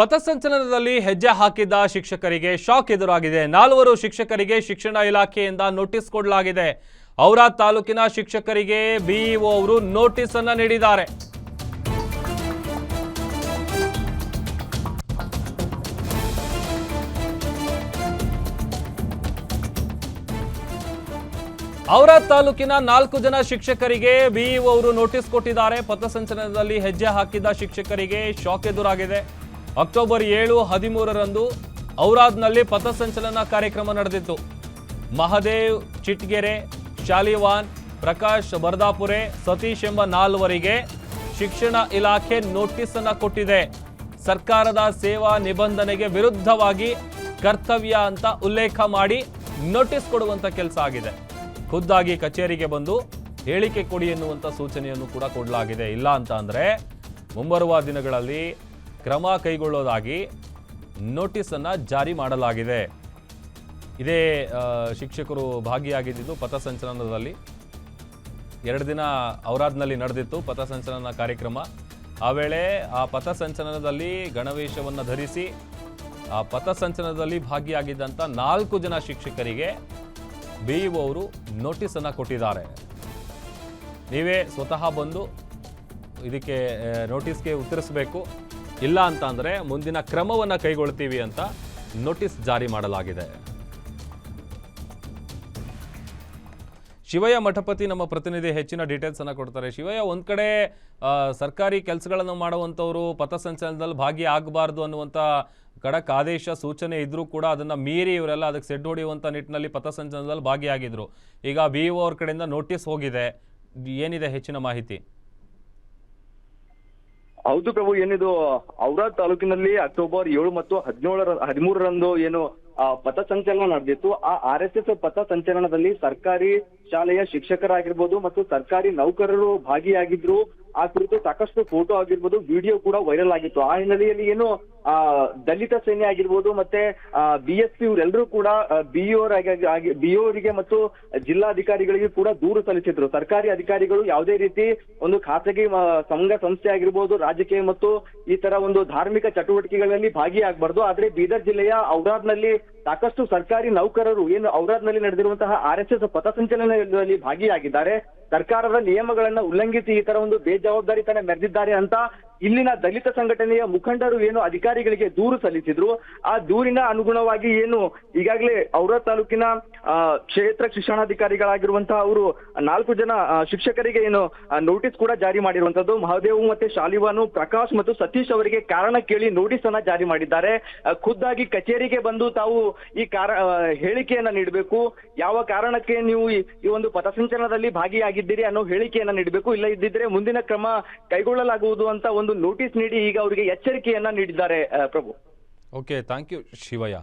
ಪಥಸಂಚಲನದಲ್ಲಿ ಹೆಜ್ಜೆ ಹಾಕಿದ್ದ ಶಿಕ್ಷಕರಿಗೆ ಶಾಕ್ ಎದುರಾಗಿದೆ. ನಾಲ್ವರು ಶಿಕ್ಷಕರಿಗೆ ಶಿಕ್ಷಣ ಇಲಾಖೆಯಿಂದ ನೋಟಿಸ್ ಕೊಡಲಾಗಿದೆ. ಔರಾದ್ ತಾಲೂಕಿನ ಶಿಕ್ಷಕರಿಗೆ ಬಿಇಒ ಅವರು ನೋಟಿಸ್ ಅನ್ನ ನೀಡಿದ್ದಾರೆ. ಔರಾದ್ ತಾಲೂಕಿನ ನಾಲ್ಕು ಜನ ಶಿಕ್ಷಕರಿಗೆ ಬಿಇಒ ಅವರು ನೋಟಿಸ್ ಕೊಟ್ಟಿದ್ದಾರೆ. ಪಥಸಂಚಲನದಲ್ಲಿ ಹೆಜ್ಜೆ ಹಾಕಿದ್ದ ಶಿಕ್ಷಕರಿಗೆ ಶಾಕ್ ಎದುರಾಗಿದೆ. ಅಕ್ಟೋಬರ್ ಏಳು ಹದಿಮೂರರಂದು ಔರಾದ್ನಲ್ಲಿ ಪಥಸಂಚಲನ ಕಾರ್ಯಕ್ರಮ ನಡೆದಿತ್ತು. ಮಹದೇವ್ ಚಿಟ್ಗೆರೆ, ಶಾಲಿವಾನ್, ಪ್ರಕಾಶ್ ಬರ್ದಾಪುರೆ, ಸತೀಶ್ ಎಂಬ ನಾಲ್ವರಿಗೆ ಶಿಕ್ಷಣ ಇಲಾಖೆ ನೋಟಿಸ್ ಅನ್ನ ಕೊಟ್ಟಿದೆ. ಸರ್ಕಾರದ ಸೇವಾ ನಿಬಂಧನೆಗೆ ವಿರುದ್ಧವಾಗಿ ಕರ್ತವ್ಯ ಅಂತ ಉಲ್ಲೇಖ ಮಾಡಿ ನೋಟಿಸ್ ಕೊಡುವಂತ ಕೆಲಸ ಆಗಿದೆ. ಖುದ್ದಾಗಿ ಕಚೇರಿಗೆ ಬಂದು ಹೇಳಿಕೆ ಕೊಡಿ ಎನ್ನುವಂತ ಸೂಚನೆಯನ್ನು ಕೂಡ ಕೊಡಲಾಗಿದೆ. ಇಲ್ಲ ಅಂತ ಅಂದ್ರೆ ಮುಂಬರುವ ದಿನಗಳಲ್ಲಿ ಕ್ರಮ ಕೈಗೊಳ್ಳೋದಾಗಿ ನೋಟಿಸ್ ಅನ್ನ ಜಾರಿ ಮಾಡಲಾಗಿದೆ. ಇದೇ ಶಿಕ್ಷಕರು ಭಾಗಿಯಾಗಿದ್ದು ಪಥಸಂಚಲನದಲ್ಲಿ ಎರಡು ದಿನ ಔರಾದ್ನಲ್ಲಿ ನಡೆದಿತ್ತು ಪಥಸಂಚಲನ ಕಾರ್ಯಕ್ರಮ. ಆ ವೇಳೆ ಆ ಪಥಸಂಚಲನದಲ್ಲಿ ಗಣವೇಶವನ್ನು ಧರಿಸಿ, ಆ ಪಥಸಂಚಲನದಲ್ಲಿ ಭಾಗಿಯಾಗಿದ್ದಂಥ ನಾಲ್ಕು ಜನ ಶಿಕ್ಷಕರಿಗೆ ಬೇಯುವವರು ಅವರು ನೋಟಿಸನ್ನು ಕೊಟ್ಟಿದ್ದಾರೆ. ನೀವೇ ಸ್ವತಃ ಬಂದು ಇದಕ್ಕೆ ನೋಟಿಸ್ಗೆ ಉತ್ತರಿಸಬೇಕು. ಇಲ್ಲ ಅಂತ ಅಂದರೆ ಮುಂದಿನ ಕ್ರಮವನ್ನು ಕೈಗೊಳ್ತೀವಿ ಅಂತ ನೋಟಿಸ್ ಜಾರಿ ಮಾಡಲಾಗಿದೆ. ಶಿವಯ್ಯ ಮಠಪತಿ ನಮ್ಮ ಪ್ರತಿನಿಧಿ ಹೆಚ್ಚಿನ ಡೀಟೇಲ್ಸನ್ನು ಕೊಡ್ತಾರೆ. ಶಿವಯ್ಯ, ಒಂದು ಕಡೆ ಸರ್ಕಾರಿ ಕೆಲಸಗಳನ್ನು ಮಾಡುವಂಥವರು ಪಥಸಂಚಲನದಲ್ಲಿ ಭಾಗಿ ಆಗಬಾರ್ದು ಅನ್ನುವಂಥ ಖಡಕ್ ಆದೇಶ, ಸೂಚನೆ ಇದ್ದರೂ ಕೂಡ ಅದನ್ನ ಮೀರಿ ಇವರೆಲ್ಲ ಅದಕ್ಕೆ ಸೆಡ್ ಹೊಡೆಯುವಂಥ ನಿಟ್ಟಿನಲ್ಲಿ ಪಥಸಂಚಲನದಲ್ಲಿ ಭಾಗಿಯಾಗಿದ್ರು. ಈಗ ಬಿ ಅವ್ರ ಕಡೆಯಿಂದ ನೋಟಿಸ್ ಹೋಗಿದೆ. ಏನಿದೆ ಹೆಚ್ಚಿನ ಮಾಹಿತಿ? ಹೌದು ಪ್ರಭು, ಏನಿದು ಔರಾದ್ ತಾಲೂಕಿನಲ್ಲಿ ಅಕ್ಟೋಬರ್ ಏಳು ಮತ್ತು ಹದಿನೇಳರ, ಹದಿಮೂರರಂದು ಏನು ಪಥಸಂಚಲನ ನಡೆದಿತ್ತು. ಆ ಆರ್ ಎಸ್ ಎಸ್ ಪಥ ಸಂಚಲನದಲ್ಲಿ ಸರ್ಕಾರಿ ಶಾಲೆಯ ಶಿಕ್ಷಕರಾಗಿರ್ಬೋದು ಮತ್ತು ಸರ್ಕಾರಿ ನೌಕರರು ಭಾಗಿಯಾಗಿದ್ರು. ಆ ಕುರಿತು ಸಾಕಷ್ಟು ಫೋಟೋ ಆಗಿರ್ಬೋದು ವಿಡಿಯೋ ಕೂಡ ವೈರಲ್ ಆಗಿತ್ತು. ಆ ಹಿನ್ನೆಲೆಯಲ್ಲಿ ಏನು, ಆ, ದಲಿತ ಸೇನೆ ಆಗಿರ್ಬೋದು ಮತ್ತೆ ಬಿ ಎಸ್ ಪಿ ಇವರೆಲ್ಲರೂ ಕೂಡ ಬಿಇಒ ಬಿಇಒರಿಗೆ ಮತ್ತು ಜಿಲ್ಲಾಧಿಕಾರಿಗಳಿಗೆ ಕೂಡ ದೂರು ಸಲ್ಲಿಸಿದ್ರು. ಸರ್ಕಾರಿ ಅಧಿಕಾರಿಗಳು ಯಾವುದೇ ರೀತಿ ಒಂದು ಖಾಸಗಿ ಸಂಘ, ಸಂಸ್ಥೆ ಆಗಿರ್ಬೋದು, ರಾಜಕೀಯ ಮತ್ತು ಈ ತರ ಒಂದು ಧಾರ್ಮಿಕ ಚಟುವಟಿಕೆಗಳಲ್ಲಿ ಭಾಗಿಯಾಗಬಾರ್ದು. ಆದ್ರೆ ಬೀದರ್ ಜಿಲ್ಲೆಯ ಔರಾದ್ನಲ್ಲಿ ಸಾಕಷ್ಟು ಸರ್ಕಾರಿ ನೌಕರರು, ಏನು ಔರಾದ್ನಲ್ಲಿ ನಡೆದಿರುವಂತಹ ಆರ್ ಎಸ್ ಎಸ್ ಪಥಸಂಚಲನದಲ್ಲಿ ಭಾಗಿಯಾಗಿದ್ದಾರೆ. ಸರ್ಕಾರದ ನಿಯಮಗಳನ್ನ ಉಲ್ಲಂಘಿಸಿ ಈ ತರ ಒಂದು ಬೇಜವಾಬ್ದಾರಿತನ ಮೆರೆದಿದ್ದಾರೆ ಅಂತ ಇಲ್ಲಿನ ದಲಿತ ಸಂಘಟನೆಯ ಮುಖಂಡರು ಏನು ಅಧಿಕಾರಿಗಳಿಗೆ ದೂರು ಸಲ್ಲಿಸಿದ್ರು, ಆ ದೂರಿನ ಅನುಗುಣವಾಗಿ ಏನು ಈಗಾಗಲೇ ಔರ ತಾಲೂಕಿನ ಕ್ಷೇತ್ರ ಶಿಕ್ಷಣಾಧಿಕಾರಿಗಳಾಗಿರುವಂತಹ ಅವರು ನಾಲ್ಕು ಜನ ಶಿಕ್ಷಕರಿಗೆ ಏನು ನೋಟಿಸ್ ಕೂಡ ಜಾರಿ ಮಾಡಿರುವಂತದ್ದು. ಮಹದೇವು ಮತ್ತೆ ಶಾಲಿವಾನು, ಪ್ರಕಾಶ್ ಮತ್ತು ಸತೀಶ್ ಅವರಿಗೆ ಕಾರಣ ಕೇಳಿ ನೋಟಿಸ್ ಅನ್ನ ಜಾರಿ ಮಾಡಿದ್ದಾರೆ. ಖುದ್ದಾಗಿ ಕಚೇರಿಗೆ ಬಂದು ತಾವು ಈ ಕಾರ ಹೇಳಿಕೆಯನ್ನ ನೀಡಬೇಕು. ಯಾವ ಕಾರಣಕ್ಕೆ ನೀವು ಈ ಒಂದು ಪಥಸಂಚಲನದಲ್ಲಿ ಭಾಗಿಯಾಗಿದ್ದೀರಿ ಅನ್ನೋ ಹೇಳಿಕೆಯನ್ನ ನೀಡಬೇಕು. ಇಲ್ಲ ಇದ್ದಿದ್ರೆ ಮುಂದಿನ ಕ್ರಮ ಕೈಗೊಳ್ಳಲಾಗುವುದು ಅಂತ ಒಂದು ನೋಟಿಸ್ ನೀಡಿ ಈಗ ಅವರಿಗೆ ಎಚ್ಚರಿಕೆಯನ್ನ ನೀಡಿದ್ದಾರೆ Prabhu. Okay thank you Shivayya.